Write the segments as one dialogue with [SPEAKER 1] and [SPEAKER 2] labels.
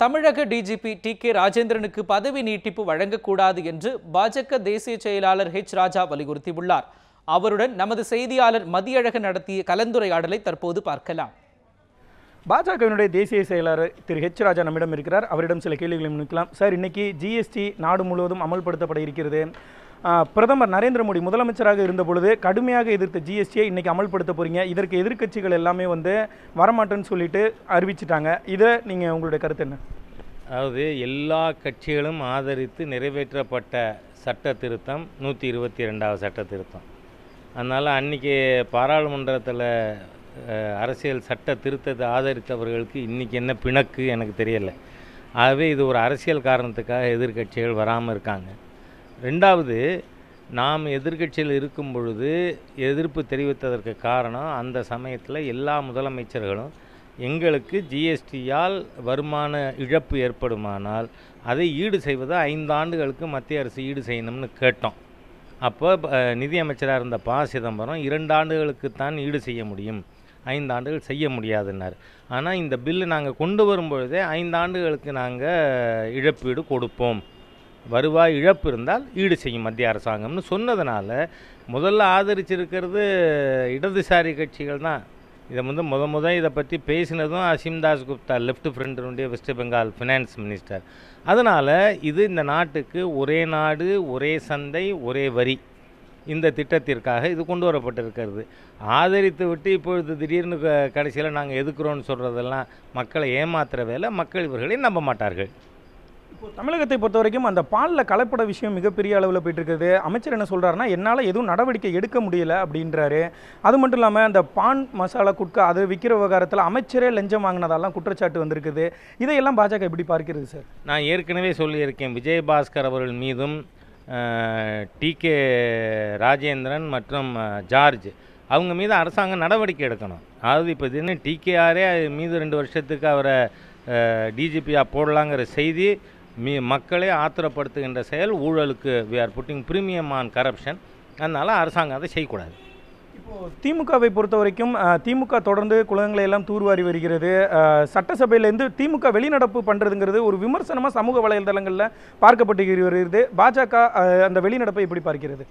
[SPEAKER 1] தமிழக DGP D K ராஜேந்திரனுக்கு பதவி நீட்டிப்பு வழங்கக்கூடாது என்று பாஜக தேசிய செயலாளர் ஹெச் ராஜா வலியுறுத்தியுள்ளார். அவருடன் நமது செய்தியாளர் மதியழகன் நடத்திய கலந்துரையாடலை தற்போது பார்க்கலாம்.
[SPEAKER 2] பாஜகவினுடைய தேசிய செயலாளர் திரு ஹெச் ராஜா நம்மிடம் இருக்கிறார். அவரிடம் சில கேள்விகளை முன்னிக்கலாம் சார் இன்னைக்கு ஜிஎஸ்டி நாடு முழுவதும் அமல்படுத்தப்பட இருக்கிறது. பிரதமர் நரேந்திர மோடி முதலமைச்சராக இருந்த பொழுது கடுமையாக எதிர்த்த ஜிஎஸ்டியை இன்னைக்கு அமல்படுத்த போறீங்க. இதற்கு எதிர்க்கட்சிகள் எல்லாமே வந்து வரமாட்டேன்னு சொல்லிட்டு அறிவிச்சிட்டாங்க. இதை நீங்கள் உங்களுடைய கருத்து என்ன?
[SPEAKER 3] அதாவது எல்லா கட்சிகளும் ஆதரித்து நிறைவேற்றப்பட்ட சட்ட திருத்தம் நூற்றி இருபத்தி ரெண்டாவது சட்ட திருத்தம் அதனால் அன்றைக்கி பாராளுமன்றத்தில் அரசியல் சட்ட திருத்தத்தை ஆதரித்தவர்களுக்கு இன்றைக்கி என்ன பிணக்கு எனக்கு தெரியலை. ஆகவே இது ஒரு அரசியல் காரணத்துக்காக எதிர்க்கட்சிகள் வராமல் இருக்காங்க. ரெண்டாவது நாம் எதிர்க்கட்சியில் இருக்கும் பொழுது எதிர்ப்பு தெரிவித்ததற்கு காரணம் அந்த சமயத்தில் எல்லா முதலமைச்சர்களும் எங்களுக்கு ஜிஎஸ்டியால் வருமான இழப்பு ஏற்படுமானால் அதை ஈடு செய்வது ஐந்து ஆண்டுகளுக்கு மத்திய அரசு ஈடு செய்யணும்னு கேட்டோம். அப்போ நிதியமைச்சராக இருந்த ப. சிதம்பரம் இரண்டு ஆண்டுகளுக்கு தான் ஈடு செய்ய முடியும். ஐந்து ஆண்டுகள் செய்ய முடியாதுன்னார். ஆனால் இந்த பில்லு நாங்கள் கொண்டு வரும்பொழுதே ஐந்து ஆண்டுகளுக்கு நாங்கள் இழப்பீடு கொடுப்போம். வருவாய் இழப்பு இருந்தால் ஈடு செய்யும் மத்திய அரசாங்கம்னு சொன்னதுனால முதல்ல ஆதரிச்சிருக்கிறது இடதுசாரி கட்சிகள் தான். இதை வந்து முத முத இதை பற்றி பேசினதும் அசிம் தாஸ் குப்தா லெஃப்ட் ஃப்ரண்ட்டினுடைய வெஸ்ட் பெங்கால் ஃபினான்ஸ் மினிஸ்டர் அதனால் இது இந்த நாட்டுக்கு ஒரே நாடு ஒரே சந்தை ஒரே வரி. இந்த திட்டத்திற்காக இது கொண்டு வரப்பட்டிருக்கிறது. ஆதரித்து விட்டு இப்பொழுது திடீர்னு கடைசியில் நாங்கள் எதுக்குறோன்னு சொல்கிறதெல்லாம் மக்களை ஏமாத்துகிற வேலை மக்கள் இவர்களை நம்ப மாட்டார்கள்.
[SPEAKER 2] இப்போ தமிழகத்தை பொறுத்த வரைக்கும் அந்த பாலில் கலப்பட விஷயம் மிகப்பெரிய அளவில் போயிட்டு இருக்குது அமைச்சர் என்ன சொல்கிறாருன்னா என்னால் எதுவும் நடவடிக்கை எடுக்க முடியல அப்படின்றாரு. அது மட்டும் இல்லாமல் அந்த பான் மசாலா குட்கா அது விற்கிற விவகாரத்தில் அமைச்சரே லஞ்சம் வாங்கினதெல்லாம் குற்றச்சாட்டு வந்திருக்குது. இதையெல்லாம் பாஜக எப்படி பார்க்கிறது சார்?
[SPEAKER 3] நான் ஏற்கனவே சொல்லியிருக்கேன். விஜயபாஸ்கர் அவர்கள் மீதும் டி கே ராஜேந்திரன் மற்றும் ஜார்ஜ் அவங்க மீது அரசாங்கம் நடவடிக்கை எடுக்கணும். அதாவது இப்போ தினம் டிகேஆரே மீது ரெண்டு வருஷத்துக்கு அவரை டிஜிபியாக போடலாங்கிற செய்தி மீ மக்களை ஆத்திரப்படுத்துகின்ற செயல் ஊழலுக்கு we are putting premium on corruption அதனால் அரசாங்கம் அதை செய்யக்கூடாது.
[SPEAKER 2] திமுகவை பொறுத்த வரைக்கும் திமுக தொடர்ந்து குளங்களை எல்லாம் தூர்வாரி வருகிறது. சட்டசபையிலேருந்து திமுக வெளிநடப்பு பண்ணுறதுங்கிறது ஒரு விமர்சனமாக சமூக வலைதளங்களில் பார்க்கப்பட்டு வருகிறது பாஜக அந்த வெளிநடப்பை எப்படி பார்க்கிறது?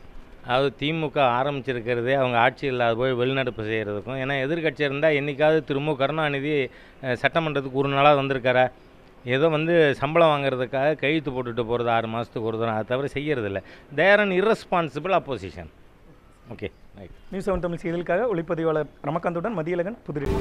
[SPEAKER 3] அதாவது திமுக ஆரம்பிச்சிருக்கிறதே அவங்க ஆட்சி இல்லாத போய் வெளிநடப்பு செய்கிறதுக்கும் ஏன்னா எதிர்க்கட்சி இருந்தால் என்னைக்காவது திரும்ப கருணாநிதி சட்டமன்றத்துக்கு ஒரு நாளாக வந்திருக்காரா? ஏதோ வந்து சம்பளம் வாங்குறதுக்காக கையெழுத்து போட்டுட்டு போகிறது ஆறு மாதத்துக்கு ஒரு தடவை அதை தவிர செய்கிறதில்ல they're an irresponsible opposition okay
[SPEAKER 2] news seven Tamil செய்திகளுக்காக ஒளிப்பதிவாளர் ரமகாந்துடன் மதியழகன் புதுடில்லி.